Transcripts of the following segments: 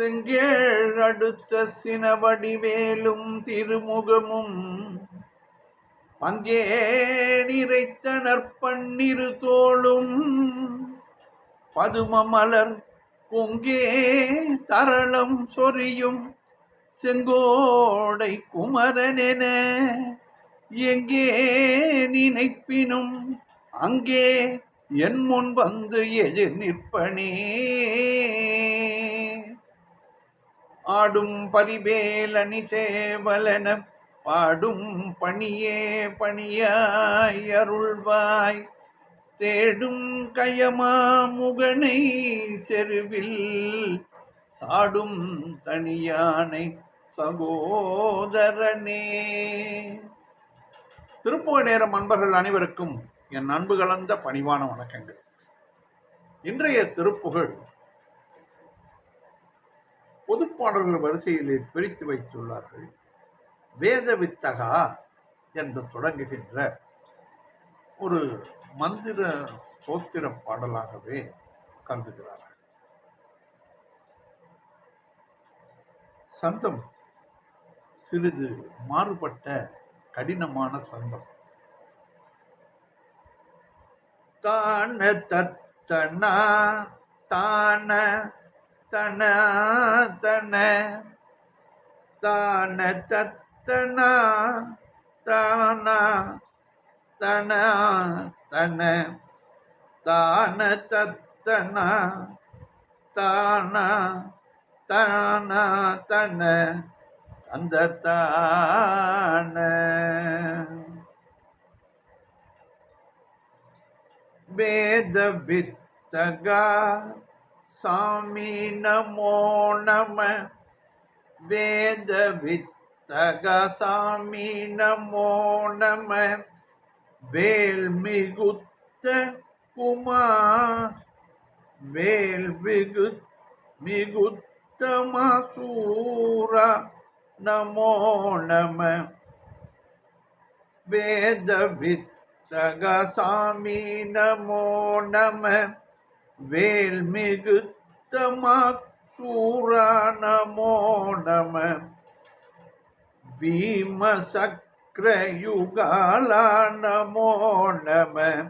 செங்கேழ் அடுத்த சினவடிவேலும் திருமுகமும் பங்கே நிறைத்த பன்னிரு தோளும் பதுமமலர் பொங்கே தரளம் சொரியும் செங்கோடை குமரனென எங்கே நினைப்பினும் அங்கே என் முன் வந்து எதிர் நிற்பனே. ஆடும் பரிபேலனி சேவலன பாடும் பணியே பணியாய் அருள்வாய். தேடும் கயமா முகனை செருவில் சாடும் தனியானை சகோதரனே. திருப்புக நேரம் அன்பர்கள் அனைவருக்கும் என் அன்பு கலந்த பணிவான வணக்கங்கள். இன்றைய திருப்புகழ் பொதுப்பாடல்கள் வரிசையிலே பிரித்து வைத்துள்ளார்கள். வேத வித்தகா என்று தொடங்குகின்ற ஒரு மந்திர சோத்திர பாடலாகவே கருதுகிறார்கள். சந்தம் சிறிது மாறுபட்ட கடினமான சந்தம். தான தத்தனா தான தன தன. தான தத்தனா. தானா தன தன. தான தத்தனா. தானா தான தன. அந்த தான. வேத வித்தகா சாமி நமோ நம. வேத வித்தக சாமி நமோ நம. வேல் மிகுத்த குமா வேல் மிகு மிகுத்த மாசூரா நமோ நம. வேத வித்தக சாமி நமோ நம. வேல் மிகுத்தமா நம பீம நம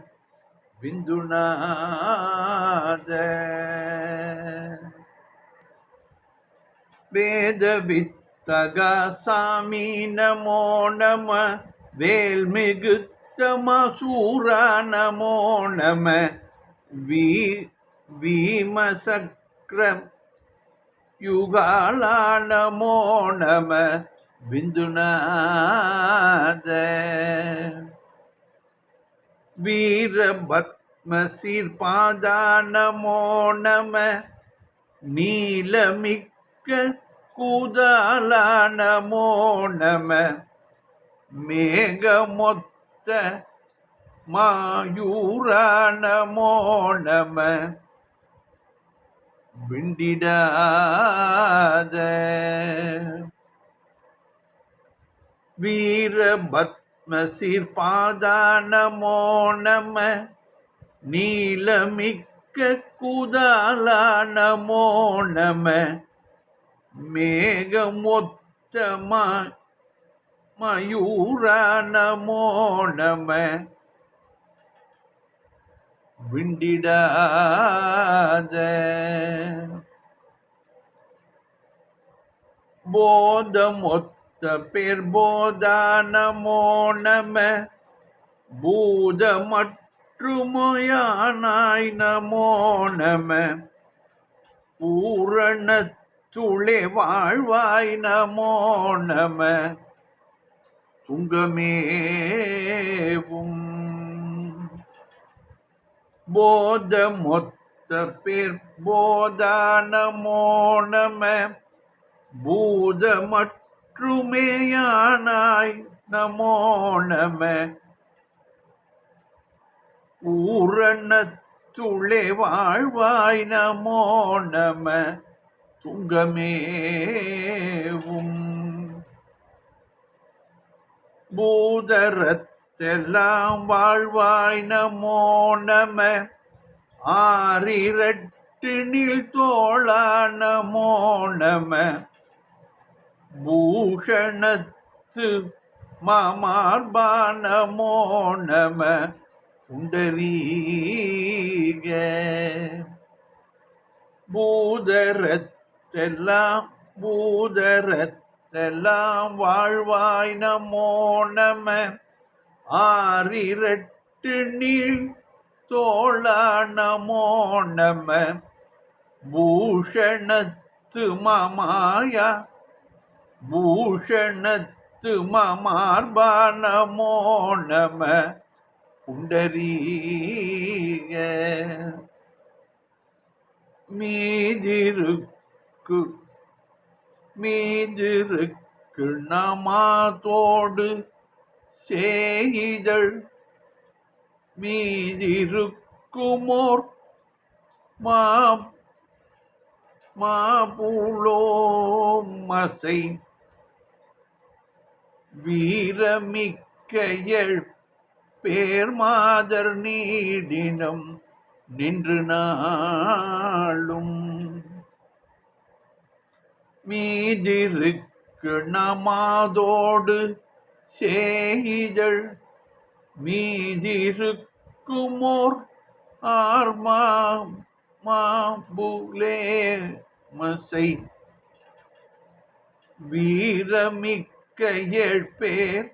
விந்துநாத. வேத சாமி நமோ நம. வேல் நமோ நம. வீ வீமசக்ரம் யுகாளானமோ நம விந்துநாத. வீரபத்மசீர்பாதானமோ நம நீலமிக்க கூதாலானமோ நம மேகமொத்த மாயூரானமோ நம விண்டிடாத. வீரபத்மசீர் பாதா நமோ நம நீலமிக்க குதாலா நம மேகமொத்தமா மயூரானமோ நம விண்டிடாத. போதமொத்த பேர் போதானமோ நம பூத மற்றுமையானாய் நமோ நம பூரண துளே வாழ்வாய் நமோ நம துங்கமேவும் போத மொத்த பேர் போதானமோ நம பூத மற்றுமேயானாய் நமோ நம ஊரண வாழ்வாய் நமோ நம துங்கமேவும் பூதரத் தெல்லாம் வாழ்வாய் நமோ நம. ஆரிரட்டையரானாய் நீள் தோழ நமோ நம. பூஷணத்து மாமார்பா நமோ நம. குண்டரீக. பூதரத்தெல்லாம் பூதரத்தெல்லாம் வாழ்வாய் நமோ நம. ஆறிரட்டு நீள் தோழ நமோ நம பூஷணத்து மமாயா பூஷணத்து மாமார்பா நமோ நம புண்டரீக. மீதிருக்கு மீதிருக்கு நமாதோடு செய்தழ் மீதிருக்குமோர் மா மாபுளோமசை வீரமிக்க எழு பேர் மாதர் நீடினம் நின்று நாளும். மீதிருக்கு நமாதோடு சேகிதழ் மீதிருக்குமோர் ஆர்மா மாபுலே மசை. வீரமிக்க ஏழ்பேர்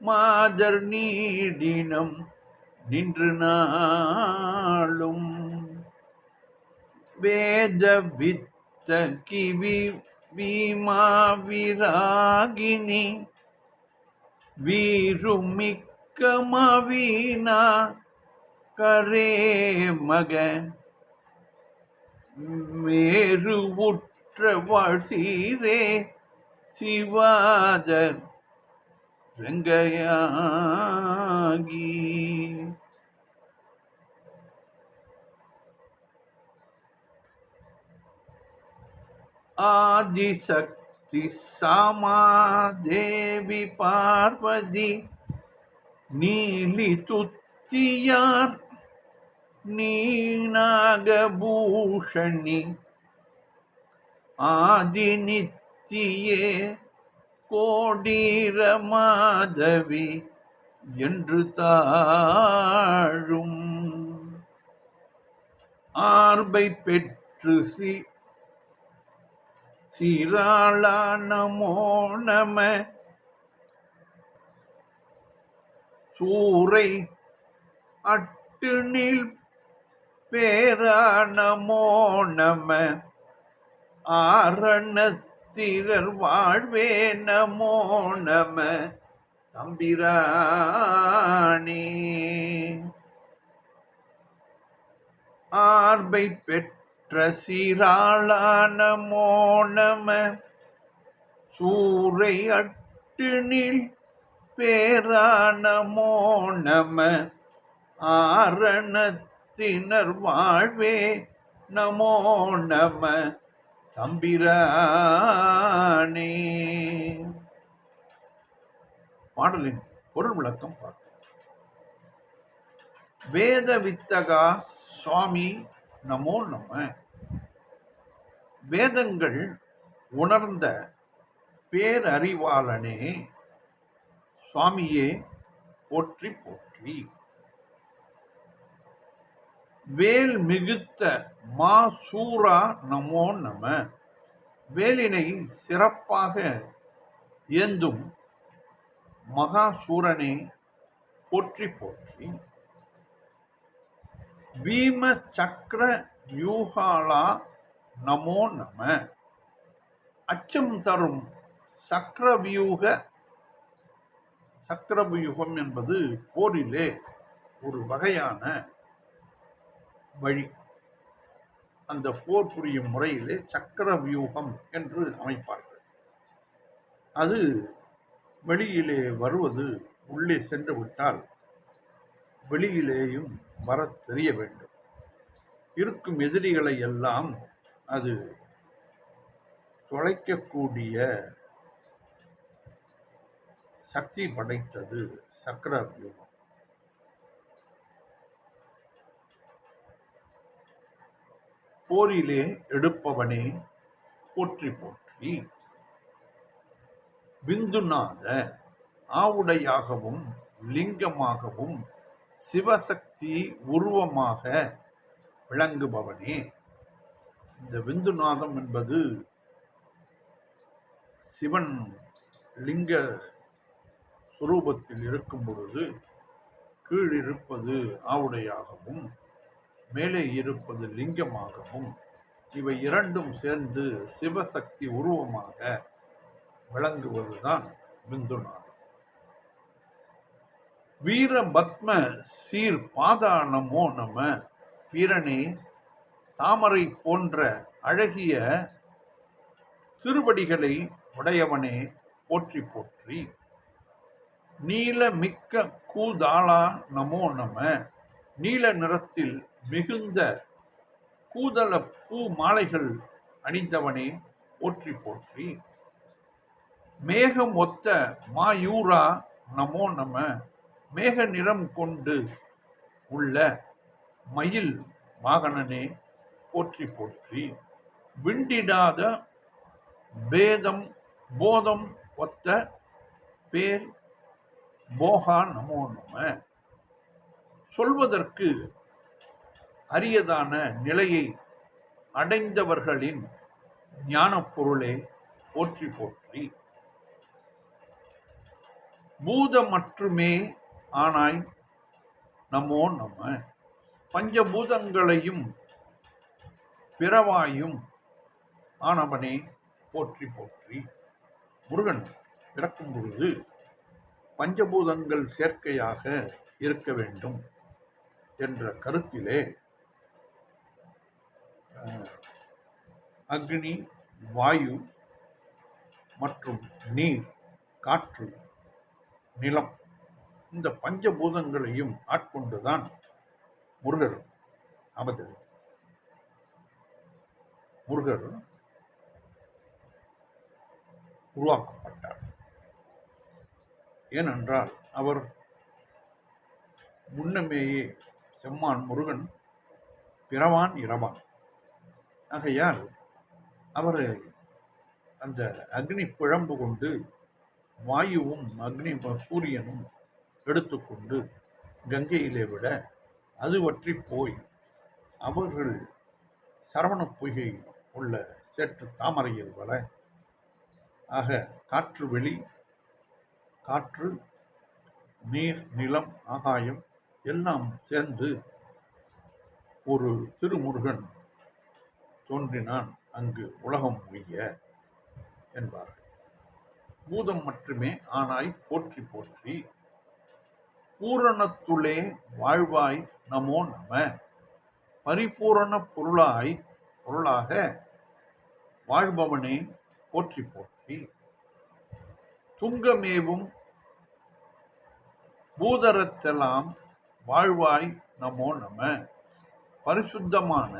மாதர் நீடினம் நின்று நாளும். வேத வித்த கிவி பீமாவிராகினி வீருமிக்க மவீனா கரே மக மேருவுற்ற வாழ்சீரே சிவாதர் ரங்கையாகி. ஆதிசக்தி சாமாதேவி பார்வதி நீலி துத்தியார் நீநாகபூஷணி ஆதிநித்தியே கோடீர மாதவி என்று தாழும். ஆர்பை பெற்று சி சீராளா நமோ நம. சூரை அட்டு நீள் பேரா நமோ. நம ஆரணத்திரர் வாழ்வே நமோ நம. தம்பிரானே. ஆர்பை பெற்ற சீராளா நம சூரை அட்டுனில் பேரானமோ நம ஆரணத்தினர் வாழ்வே நமோ நம தம்பிரானே. பாடலின் பொருள் விளக்கம் பார்ப்போம் வேத வித்தகா சுவாமி நமோ நம வேதங்கள் உணர்ந்த பேரறிவாளனே சுவாமியே போற்றி போற்றி. வேல் மிகுத்த மா சூரா நமோ நம. வேலினை சிறப்பாக ஏந்தும் மகாசூரனே போற்றி போற்றி. பீம சக்கர வியூகாலா நமோ நம. அச்சம் தரும் சக்கரவியூக சக்கரவியூகம் என்பது போரிலே ஒரு வகையான வழி. அந்த போர் புரியும் முறையிலே சக்கர வியூகம் என்று அமைப்பார்கள். அது வெளியிலே வருவது உள்ளே சென்று விட்டால் வெளியிலேயும் வரத் தெரிய வேண்டும். இருக்கும் எதிரிகளை எல்லாம் அது தொலைக்கக்கூடிய சக்தி படைத்தது சக்கர வியூகம் போரிலே எடுப்பவனே போற்றி போற்றி. விந்துநாத ஆவுடையாகவும் லிங்கமாகவும் சக்தி உருவமாக விளங்குபவனே. இந்த விந்துநாதம் என்பது சிவன் லிங்க சுரூபத்தில் இருக்கும் பொழுது கீழிருப்பது ஆவுடையாகவும் மேலே இருப்பது லிங்கமாகவும் இவை இரண்டும் சேர்ந்து சிவசக்தி உருவமாக விளங்குவதுதான் விந்துநாதம். வீர பத்ம சீர் பாதா நம்ம நம? வீரனே தாமரை போன்ற அழகிய திருவடிகளை உடையவனே போற்றி போற்றி. நீல மிக்க கூதாளா நமோ நம? நீல நிறத்தில் மிகுந்த கூதள பூ மாலைகள் அணிந்தவனே போற்றி போற்றி. மேகம் ஒத்த மாயூரா நமோ நம? மேக நிறம் கொண்டு உள்ள மயில் வாகனனே போற்றி போற்றி. விண்டிடாத பேதம் போதம் ஒத்த பேர் போகா நமோ நம. சொல்வதற்கு அரியதான நிலையை அடைந்தவர்களின் ஞானப் பொருளே போற்றி போற்றி. பூத மட்டுமே ஆனாய் நம்மோ நம்ம பஞ்சபூதங்களையும் பிறவாயும் ஆனவனே போற்றி போற்றி. முருகன் பிறக்கும் பொழுது பஞ்சபூதங்கள் சேர்க்கையாக இருக்க வேண்டும் என்ற கருத்திலே அக்னி வாயு மற்றும் நீர் காற்று நிலம் இந்த பஞ்சபூதங்களையும் ஆட்கொண்டுதான் முருகர் அவதரி. முருகர் உருவாக்கப்பட்டார். ஏனென்றால் அவர் முன்னமேயே செம்மான் முருகன் பிறவான் இரவான். ஆகையால் அவர் அந்த அக்னி பிழம்பு கொண்டு வாயுவும் அக்னி சூரியனும் எடுத்துக்கொண்டு கங்கையிலே விட அது வற்றி போய் அவர்கள் சரவண பொய்கை உள்ள சேற்று தாமரையில் வர ஆக காற்று வெளி காற்று நீர் நிலம் ஆகாயம் எல்லாம் சேர்ந்து ஒரு திருமுருகன் தோன்றினான் அங்கு உலகம் உய்ய என்பார்கள். பூதம் மட்டுமே ஆனாய் போற்றி போற்றி பூரணத்துளே வாழ்வாய் நமோ நம. பரிபூரண பொருளாய் பொருளாக வாழ்பவனே போற்றி போற்றி. துங்கமேவும் பூதரத்தெல்லாம் வாழ்வாய் நமோ நம. பரிசுத்தமான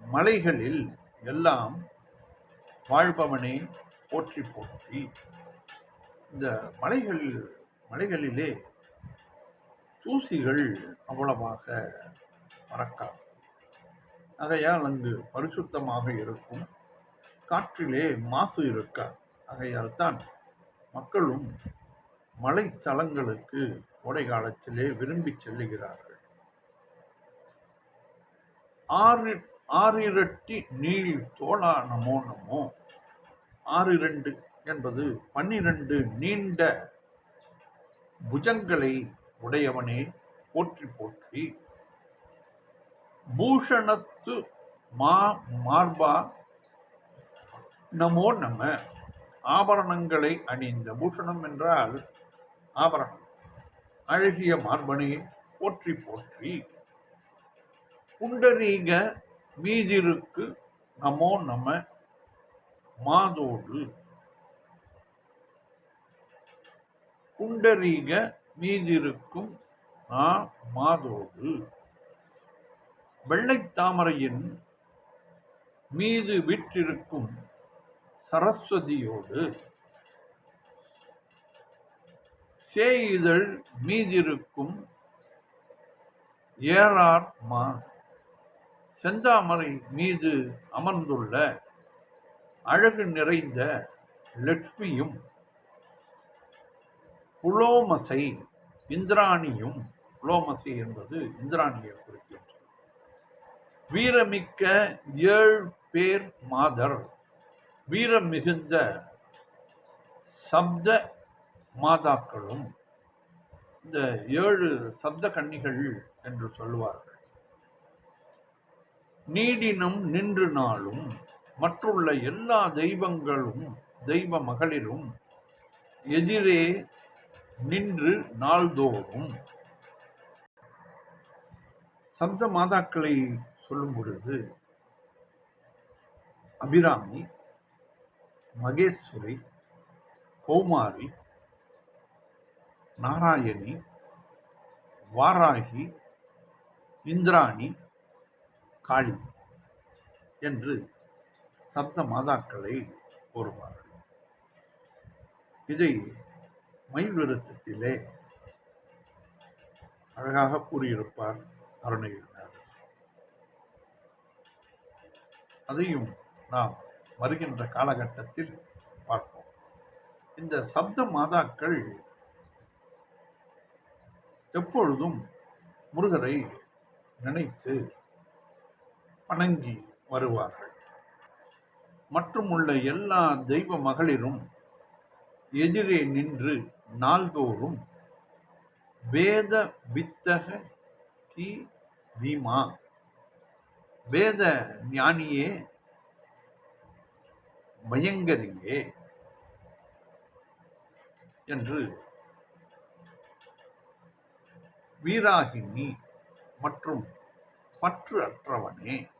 மலைகளில் எல்லாம் வாழ்பவனே போற்றி போற்றி. இந்த மலைகளில் மலைகளிலே தூசிகள் அவ்வளவாக பறக்காது. ஆகையால் அங்கு பரிசுத்தமாக இருக்கும். காற்றிலே மாசு இருக்காது. ஆகையால் தான் மக்களும் மலைத்தலங்களுக்கு கோடை காலத்திலே விரும்பி செல்லுகிறார்கள். ஆறு ஆறிரட்டி நீள் தோளா நமோ நமோ. இரண்டு என்பது பன்னிரண்டு நீண்ட புஜங்களை உடையவனே போற்றி போற்றி. பூஷணத்து மா மார்பா நமோ நம்ம ஆபரணங்களை அணிந்த பூஷணம் என்றால் ஆபரணம். அழகிய மார்பனே போற்றி போற்றி. புண்டரீக மீதிருக்கு நமோ நம. மாதோடு புண்டரீக மீதிருக்கும் ஆ மாதோடு. வெள்ளைத்தாமரையின் மீது விற்றிருக்கும் சரஸ்வதியோடு சேயிதழ் மீதிருக்கும் ஏறார் மா செந்தாமரை மீது அமர்ந்துள்ள அழகு நிறைந்த லட்சுமியும் புலோமசை இந்திராணியும் புலோமசை என்பது இந்திராணியை குறிக்கின்றது. வீரமிக்க ஏழு பேர் மாதர் வீரம் மிகுந்த சப்த மாதாக்களும் இந்த ஏழு சப்த கன்னிகள் என்று சொல்லுவார்கள். நீடினும் நின்று நாளும் மற்றுள்ள எல்லா தெய்வங்களும் தெய்வ மகளிரும் எதிரே நின்று நாள்தோறும். சப்த மாதாக்களை சொல்லும் பொழுது அபிராமி மகேஸ்வரி கௌமாரி நாராயணி வாராகி இந்திராணி காளி என்று சப்த மாதாக்களை கூறுவார்கள். இதை மயில் விருத்தத்திலே அழகாக கூறியிருப்பார் அருணகிரிநாதர். அதையும் நாம் வருகின்ற காலகட்டத்தில் பார்ப்போம். இந்த சப்த மாதாக்கள் எப்பொழுதும் முருகரை நினைத்து வணங்கி வருவார்கள். மற்றும் உள்ள எல்லா தெய்வ மகளிரும் எதிரே நின்று நாள்தோறும் வேத வித்தக கி பீமா வேத ஞானியே பயங்கரியே என்று வீராகினி மற்றும் பற்று அற்றவனே.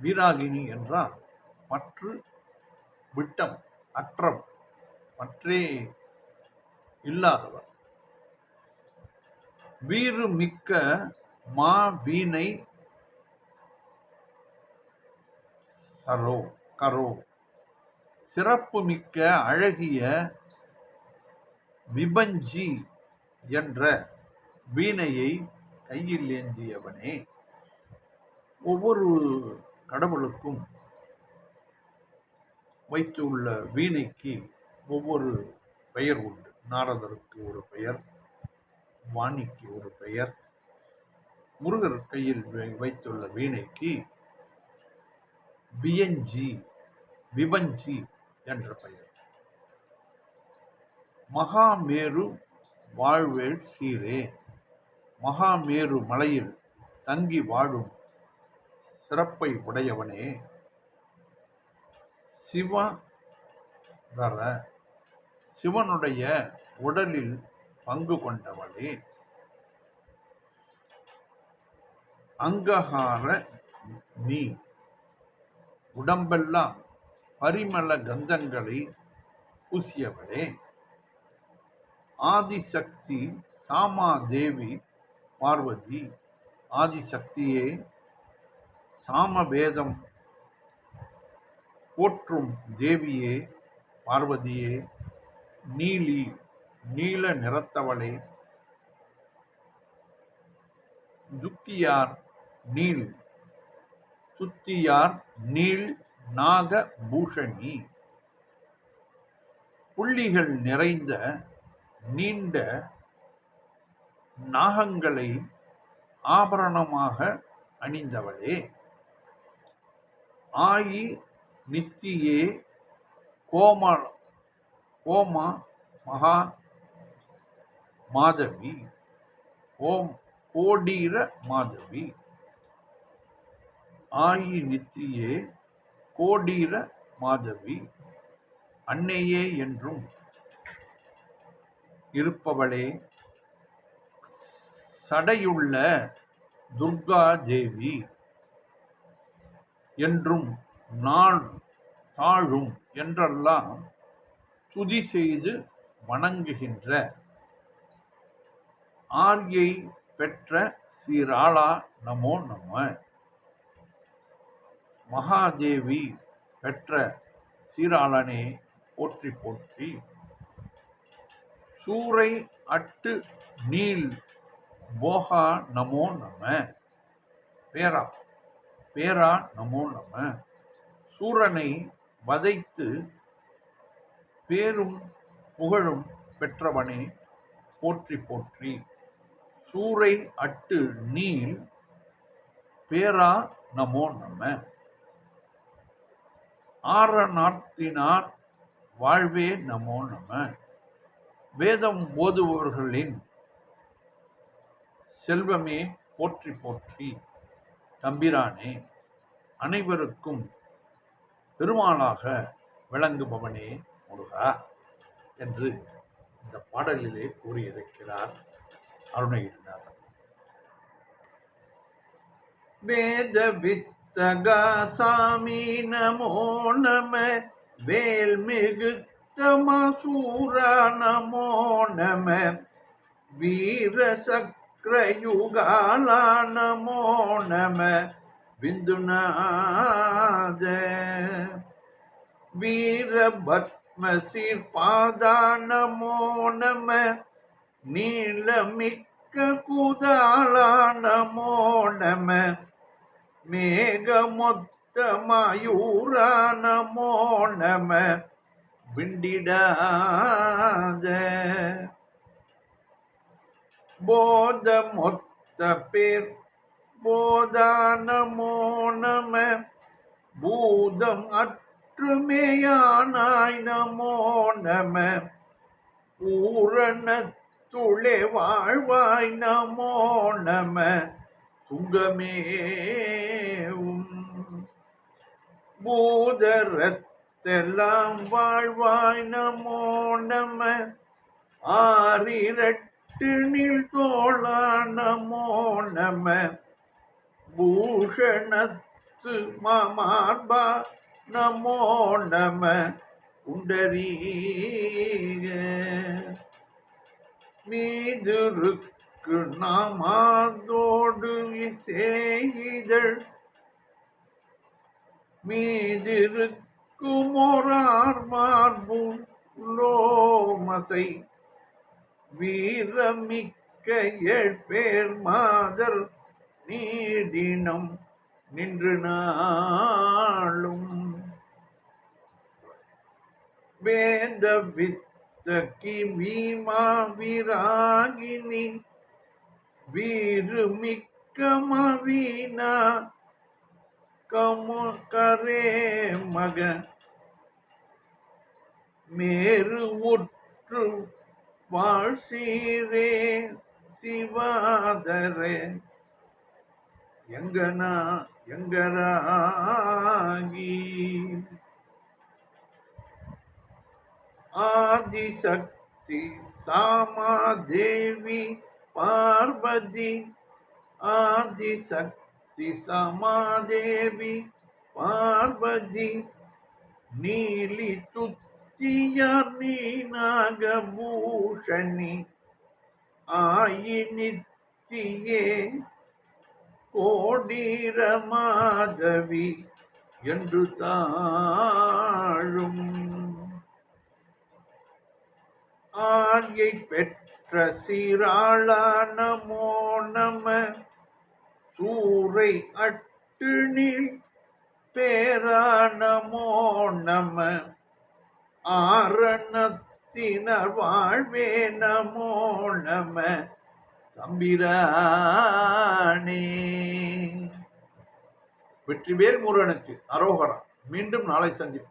வீராகினி என்றால் பற்று விட்டம் அற்றம் பற்றே இல்லாதவர். வீறு மிக்க மா வீணை சரோ கரோ. சிறப்பு மிக்க அழகிய விபஞ்சி என்ற வீணையை கையில் ஏந்தியவனே. ஒவ்வொரு கடவுளுக்கும் வைத்துள்ள வீணைக்கு ஒவ்வொரு பெயர் உண்டு. நாரதருக்கு ஒரு பெயர் வாணிக்கு ஒரு பெயர் முருகர் கையில் வைத்துள்ள வீணைக்கு வியஞ்சி விபஞ்சி என்ற பெயர். மகாமேரு வாழ்வேள் சீரே மகாமேரு மலையில் தங்கி வாழும் சிறப்பை உடையவனே. சிவ சிவனுடைய உடலில் பங்கு கொண்டவளே. அங்ககார நீ. உடம்பெல்லாம் பரிமள கந்தங்களை பூசியவளே. ஆதிசக்தி சாமாதேவி பார்வதி. ஆதிசக்தியே சாமவேதம் போற்றும் தேவியே பார்வதியே நீலி நீல நிறத்தவளே துக்கியார் நீல் துத்தியார் நீள் நாக பூஷணி புள்ளிகள் நிறைந்த நீண்ட நாகங்களை ஆபரணமாக அணிந்தவளே. ஆயி நித்தியே கோமா கோமா மகா மாதவி. ஓம் கோடீர மாதவி. ஆயி நித்தியே கோடீர மாதவி. அன்னையே என்றும் இருப்பவளே சடையுள்ள துர்கா தேவி என்றும் நாள் தாழும் என்றெல்லாம் துதி செய்து வணங்குகின்ற ஆர்யை பெற்ற சீராளா நமோ நம. மகாதேவி பெற்ற சீராளனே போற்றி போற்றி. சூரை அட்டு நீல் போகா நமோ நம. பேரா பேரா நமோ நம. சூரனை வதைத்து பேரும் புகழும் பெற்றவனே போற்றி போற்றி. சூரை அட்டு நீல் பேரா நமோ நம. ஆரணார்த்தினார் வாழ்வே நமோ நம. வேதம் ஓதுபவர்களின் செல்வமே போற்றி போற்றி தம்பிரானே அனைவருக்கும் பெருமாளாக விளங்குபவனே முருகா என்று இந்த பாடலிலே கூறியிருக்கிறார். அருணகிரிநாதன் வேத வித்தகா சாமி நமோ நம வேல்மிகு தமசூரா நமோ நம வீர சக்கரயுகாலா நமோ நம விந்துநாத வீரபத்மசீர் பாதா நமோ நம நீலமிக்க குதாலா நமோ நம மேகமொத்த மயூரா நமோ நம விண்டிடாத போத மொத்த பேர் போதானமோ நம பூதம் அற்றுமேயானாய் நமோ நம பூரணத் துளே வாழ்வாய் நமோ நம. துங்கமேவும் பூதரத்தெல்லாம் வாழ்வாய் நமோ நம. ஆறிரட்டு நில் தோழா நமோ நம. பூஷணத்து மார்பா நமோ நம. உண்டரீக மீதுருக்கு நாமாதோடு செய்தழ் மீதிருக்குமோரார் மார்பு லோமசை வீரமிக்க ஏழ்பேர் மாதர் நீடினம் நின்று நாளும். வேத தக்கி பீமா விராகினி வீருமிக்க மவீனா கமு கரே மக மேரு உற்று வாழ்சீரே சிவாதரே. எங்கனா எங்கராகி ஆதிசக்தி சாமாதேவி பார்வதி. ஆதிசக்தி சமாதேவி பார்வதி. நீலி துத்தியார் நீ நாகபூஷணி ஆயினித்தியே கோடீர மாதவி என்று தாழும் ஆர்யை பெற்ற சீராளா நமோ நம சூரை அட்டு நீள் பேரா நமோ நம ஆரணத்தினர் வாழ்வே நமோ நம தம்பிரானே. வெற்றிவேல் முருகனுக்கு அரோகரா. மீண்டும் நாளை சந்திப்போம்.